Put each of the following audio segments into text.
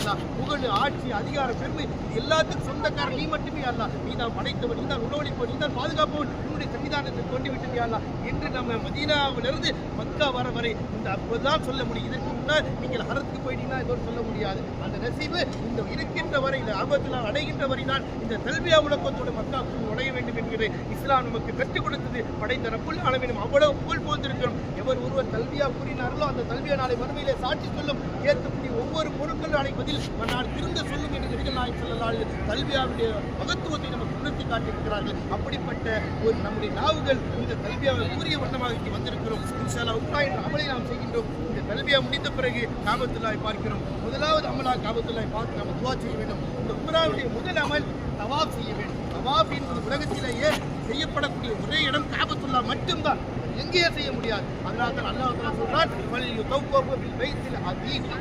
அல்லா. புகழ் ஆட்சி அதிகாரம் பெருமை எல்லாத்துக்கும் சொந்தக்காரன் நீ மட்டுமே அல்ல. நீ தான் படைத்தவன் நீ தான் உணவளிப்பவன் நீ தான் பாதுகாப்பவன். உன்னுடைய சன்னிதானத்தை கொண்டு விட்டு அல்ல என்று நம்ம மதீனாவிலிருந்து மக்கா வர வரை இந்த அப்போதான் சொல்ல முடியும். இதற்கு முன்னால் நீங்கள் ஹரத்துக்கு போயிட்டீங்கன்னா இதோடு சொல்ல முடியாது. அந்த நசீவு இந்த இருக்கின்ற வரை இந்த ஆபத்தில் அடைகின்ற வரை தான் இந்த கல்வியா உலகத்தோடு மக்கா நுழைய வேண்டும் என்கிற இஸ்லாம் நமக்கு கற்றுக் கொடுத்தது. படைத்த ரப்புல் அளவினும் அவ்வளவு புகழ் போந்திருக்கிறோம் எவர் ஒருவர் கல்வியா கூறினார்களோ அந்த கல்வியா நாளை மறுமையிலே சாட்சி சொல்லும். ஏற்று அழைப்பதில் பதில் நான் திருந்த சொல்லும் என்று நெடுகள் நாயகம் சொல்லலால் கல்வியாவுடைய மகத்துவத்தை நமக்கு உணர்த்தி காட்டியிருக்கிறார்கள். அப்படிப்பட்ட ஒரு நம்முடைய நாவுகள் இந்த கல்வியாவை கூறிய வண்ணமாக இங்கே வந்திருக்கிறோம். இன்ஷால்லா உக்ரா என்ற அமலை நாம் செய்கின்றோம். இந்த கல்வியா முடிந்த பிறகு காபத்துல்லாய் பார்க்கிறோம். முதலாவது அமலா காபத்துல்லாய் பார்த்து நாம் துவா செய்ய வேண்டும். இந்த உக்ராவுடைய முதல் அமல் தவாப் செய்ய வேண்டும். தவாப் என்பது உலகத்திலேயே செய்யப்படக்கூடிய ஒரே இடம் காபத்துல்லா மட்டும்தான். எங்கேயே செய்ய முடியாது. அதனால தான் அல்லாஹ் சொல்றான் வல் யுதவ்வபு பில் பைத்தில்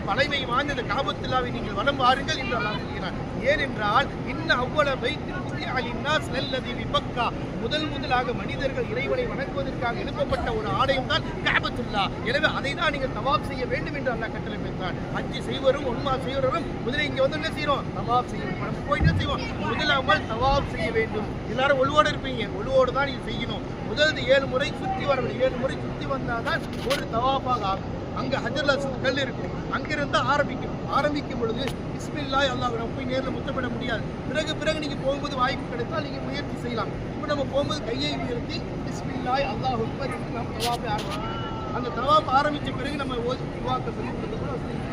பழைமை வாய்ந்த இந்த காபத்துல்லாவை நீங்கள் வலம் வாருங்கள் என்று அல்லாஹ் சொல்கிறான். ஏனென்றால் இன்ன அவ்வளவு பைத்தில் அலின்னாஸ் லல்லதி விபக்கா முதல் முதலாக மனிதர்கள் இறைவனை வணங்குவதற்காக எழுப்பப்பட்ட ஒரு ஆலயம் தான் காபத்துல்லா. எனவே அதை தான் நீங்கள் தவாப் செய்ய வேண்டும் என்று அல்லாஹ் கட்டளை பெற்றான் அஞ்சு செய்வரும் ஒன்மா செய்வரும் முதலில் இங்கே வந்து என்ன செய்யறோம்? தவாப் செய்யணும். நம்ம போய் என்ன செய்வோம்? முதலாமல் தவாப் செய்ய வேண்டும். எல்லாரும் ஒழுவோடு இருப்பீங்க. ஒழுவோடு தான் இது செய்யணும். முதல் ஏழு முறை சுற்றி வர வேண்டும் ஏழு முறை சுற்றி வந்தால் தான் ஒரு தவாஃபாக ஆகும். அங்கே ஹஜர்ல கல் இருக்கும் அங்கிருந்து ஆரம்பிக்கும். ஆரம்பிக்கும் பொழுது இஸ்மில்லாய் அல்லாஹ் நம்ம போய் நேரில் முத்தமிட முடியாது. பிறகு பிறகு நீங்கள் போகும்போது வாய்ப்பு கிடைத்தால் நீங்கள் முயற்சி செய்யலாம். இப்போ நம்ம போகும்போது கையை உயர்த்தி இஸ்மில்லாய் அல்லாஹ் அக்பர் என்று நாம் தவாஃபை ஆரம்பிக்கணும் அந்த தவாப் ஆரம்பித்த பிறகு நம்ம யுவாக்கள்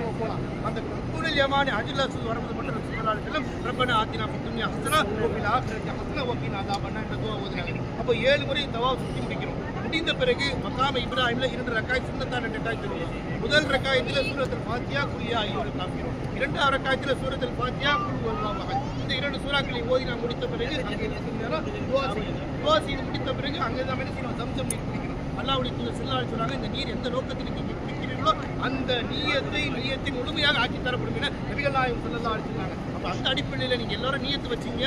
போகலாம் அந்த குளில் யமானி அஜில் அசூல் வரம்பது மட்டும் சுற்றுலாட்களும் ரப்பன ஆத்தினா பித்துமியா ஹசனா ஓபில் ஆக்கிறது ஹசனா ஓபின் அதா பண்ணா என்ற துவா ஓதுறாங்க. அப்போ ஏழு முறை தவா சுற்றி முடிக்கிறோம் முடிந்த பிறகு மக்காம இப்ராஹிமில் இரண்டு ரக்காய் சுண்ணத்தான ரெட்டாய் சொல்லுவோம். முதல் ரக்காயத்தில் சூரத்தில் பாத்தியா குய்யா ஐயோடு காமிக்கிறோம் இரண்டாவது ரக்காயத்தில் சூரத்தில் பாத்தியா குல்வல்லா இந்த இரண்டு சூறாக்களை ஓதி நான் முடித்த பிறகு அங்கே துவா செய்து முடித்த பிறகு அங்கே தான் என்ன செய்யணும் சம்சம் நீர் குடிக்கிறோம் அல்லாவுடைய தூதர் செல்லால் சொன்னாங்க இந்த நீர் எந்த நோக்கத்திற்கு நீங்கள் அந்த நீயத்தை நீயத்தை முழுமையாக ஆக்கி தரப்படும் என நபிகள் நாயகம் செல்லலாம் சொன்னாங்க. அப்போ அந்த அடிப்படையில் நீங்கள் எல்லாரும் நீயத்து வச்சீங்க.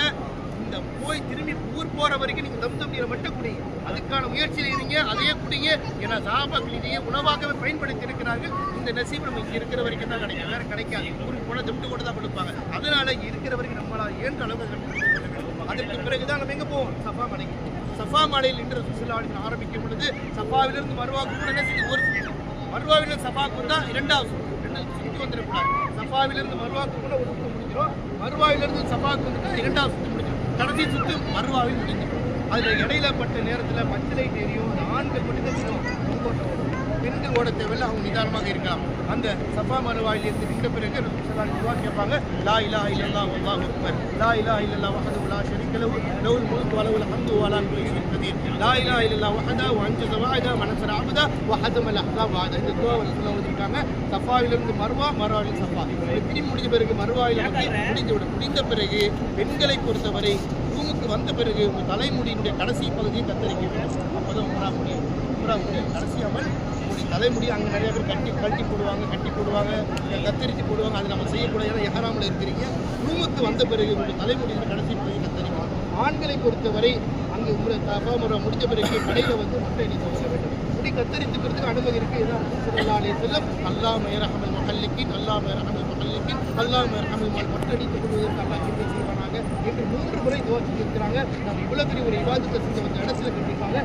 இந்த போய் திரும்பி ஊர் போகிற வரைக்கும் நீங்கள் தம் நீரை மட்டும் குடிங்க அதுக்கான முயற்சியில் இருங்க அதையே குடிங்க ஏன்னா சாபாக்கள் இதையே உணவாகவே பயன்படுத்தி இருக்கிறார்கள் இந்த நசீப் நம்ம இங்கே இருக்கிற வரைக்கும் தான் கிடைக்கும். வேறு கிடைக்காது. ஊருக்கு போனால் தம்ட்டு கூட தான் கொடுப்பாங்க. அதனால இருக்கிற வரைக்கும் நம்மளால் ஏன்ற அளவு அதற்கு பிறகுதான் நம்ம எங்கே போவோம்? சஃபா மலைக்கு. சஃபா மலையில் இன்று சுற்றுலாவில் ஆரம்பிக்கும் பொழுது சஃபாவிலிருந்து மறுவாக்கு கூட என்ன செய்யும் ஒரு சுற்று. மர்வாவிலிருந்து சஃபாக்கு வந்தால் இரண்டாவது சுற்று ரெண்டு சுற்றி வந்துடக்கூடாது சஃபாவிலிருந்து மர்வாக்கு கூட ஒரு சுற்று முடிஞ்சிடும். மர்வாவிலிருந்து சஃபாக்கு வந்துட்டா இரண்டாவது சுற்று முடிஞ்சிடும். கடைசி சுற்று மர்வாவில் முடிஞ்சிடும். அதில் இடையில பட்ட நேரத்தில் பச்சை லைட் எரியும் அந்த ஆண்கள் மட்டும் தான் ஓட அவங்க நிதானமாக இருக்கலாம். அந்த சஃபா மறுவாயில் நின்ற பிறகு ரசூசல்லா கேட்பாங்க லா இலா இல்லல்லாஹ் வல்லா அக்பர். லா இலா இல்லல்லாஹ் வஹது உலா ஷரிக்கலவு லவுல் லஹுல் முல்கு ஹம்து வலா லா லா இலா இல்லல்லாஹ் வஹதா வ அன்ஜஸ மனசர் வ நஸர அப்தா வ ஹதமல் இந்த துவா ரசூலுல்லாஹி ஓதிருக்காங்க சஃபாவிலிருந்து மர்வா மறுவாயில் சஃபா. இது முடிஞ்ச பிறகு மறுவாயில் வந்து முடிந்து விட முடிந்த பிறகு பெண்களை பொறுத்தவரை ரூமுக்கு வந்த பிறகு உங்கள் தலைமுடியினுடைய கடைசி பகுதியை கத்தரிக்க வேண்டும். அப்போதான் உமரா முடியும். உமரா முடியும். கடைசி அமல். முடி தலைமுடி அங்கே நிறைய பேர் கட்டி கட்டி போடுவாங்க கட்டி போடுவாங்க கத்தரிச்சு போடுவாங்க. அது நம்ம செய்யக்கூடாது ஏன்னா எஹராமில் இருக்கிறீங்க. குடும்பத்து வந்த பிறகு உங்கள் தலைமுடியில் கடைசி போய் கத்தரிக்கும் ஆண்களை பொறுத்தவரை அங்கே உங்களை தபாமுறை முடிஞ்ச பிறகு கடையில் வந்து முட்டை அடி துவங்க வேண்டும். முடி கத்தரித்துக்கிறதுக்கு அனுமதி இருக்குது இதான் சொல்லி செல்லம் அல்லா மேரஹமல் மஹல்லிக்கின் அல்லா மேரஹமல் மஹல்லிக்கின் அல்லா மேரஹமல் மல் மொட்டடித்துக் கொள்வதற்கு அல்லா கிருபை செய்வானாங்க என்று மூன்று முறை துவச்சி இருக்கிறாங்க நம்ம இவ்வளோ பெரிய ஒரு விவாதத்தை செஞ்ச வந்த இடத்துல கண்டிப்பாக